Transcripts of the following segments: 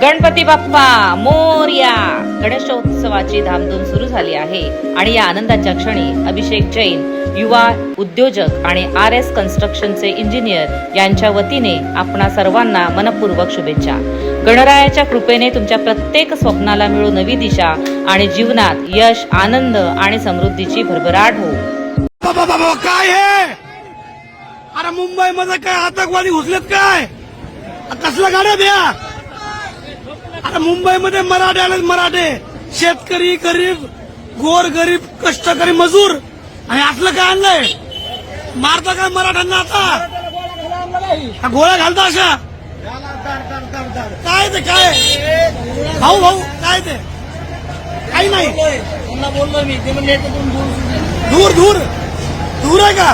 गणपती बाप्पा मोरया. गणेशोत्सवाची धामधूम सुरू झाली आहे आणि या आनंदाच्या क्षणी अभिषेक जैन युवा उद्योजक आणि आर एस कन्स्ट्रक्शनचे इंजिनियर यांच्या वतीने आपणा सर्वांना मनपूर्वक शुभेच्छा. गणरायाच्या कृपेने तुमच्या प्रत्येक स्वप्नाला मिळू नवी दिशा आणि जीवनात यश आनंद आणि समृद्धीची भरभराट हो बाबा काय अरे मुंबई मध्ये काय आतंकवादी घुसलेत काय? कसलं गाड्या द्या आता मुंबईमध्ये मराठे आले मराठे. शेतकरी गरीब गोर गरीब कष्टकरी मजूर. आणि असलं काय आणलंय? मारता काय मराठ्यांना आता? गोळ्या घालता अशा? काय ते काय? भाऊ भाऊ काय ते? काही नाही. बोललो मी ते म्हणजे दूर दूर दूर आहे का?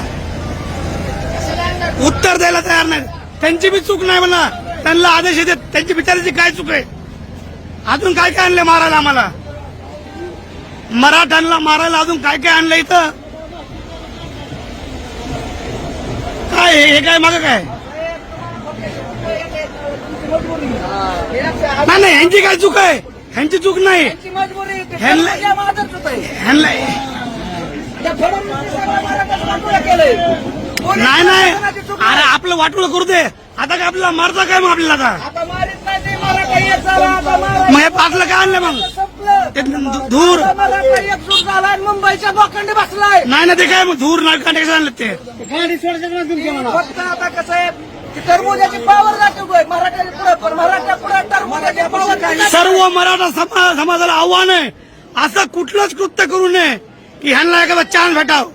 उत्तर द्यायला तयार नाही त्यांची बी चूक नाही म्हणा. त्यांना आदेश येते त्यांची बिचाराची काय चूक आहे? अजून काय काय आणले मारायला आम्हाला? मराठ्यांना मारायला अजून काय काय आणलं इथं? काय हे? काय माग काय? नाही नाही ह्यांची काय चूक आहे? ह्यांची चूक नाही. नाही नाही. अरे आपलं वाटोळ करू दे. आता काय आपल्याला मारता काय मग आपल्याला आता? हे पाचलं काय आणलं मग? ते धूर. झाला आणि मुंबईच्या बोखंडी बसलाय. नाही ना ते काय मग? धूर नाही कांटे आणलं ते. फक्त आता कसं आहे की टरबुजाची पावर दाखवतोय मराठ्याच्या पुढे पण मराठा पुढे टरबुजाची पावर सर्व मराठा समा- समाजाला आव्हान आहे. असं कुठलंच कृत्य करू नये की ह्यांना एखादा चान्स भेटाव.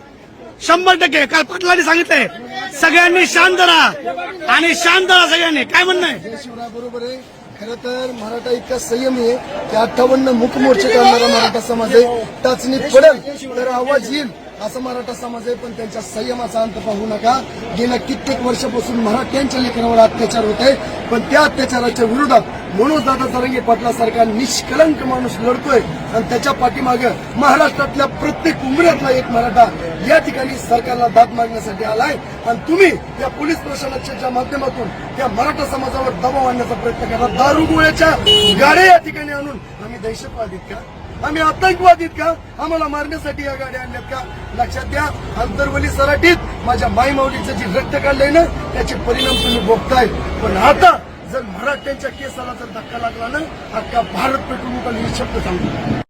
शंभर टक्के. काल पाटलांनी सांगितलंय सगळ्यांनी शांत राहा. आणि शांत राहा सगळ्यांनी. काय म्हणणं आहे. खरं तर मराठा इतका संयमी आहे की अठ्ठावन्न मुख मोर्चे करणारा मराठा समाज आहे. टाचणी पडेल तर आवाज येईल. असं मराठा समाज आहे पण त्यांच्या संयमाचा अंत पाहू नका. गेल्या कित्येक वर्षापासून मराठ्यांच्या लेखनावर अत्याचार होत आहे पण त्या अत्याचाराच्या विरोधात मनोज दादा तरंगे पाटलासारखा निष्कलंक माणूस लढतोय आणि त्याच्या पाठीमागे महाराष्ट्रातल्या प्रत्येक उमऱ्यातला एक मराठा या ठिकाणी सरकारला दाद मागण्यासाठी आलाय. आणि तुम्ही या पोलीस प्रशासनाच्या माध्यमातून त्या मराठा समाजावर दबाव आणण्याचा प्रयत्न करा. दारुगोळ्याच्या गाड्या या ठिकाणी आणून आम्ही दहशतवादीत का? आम्ही आतंकवादीत का आम्हाला मारण्यासाठी या गाड्या आणल्यात का? लक्षात द्या आंतरवली सराटीत माझ्या मायमावलीचं जे रक्त काढलंय ना त्याचे परिणाम तुम्ही भोगताय पण आता जर मराठ्यांच्या केसाला जर धक्का लागला ना अख्खा भारत पेट्रोल उठल हे शब्द सांगतो.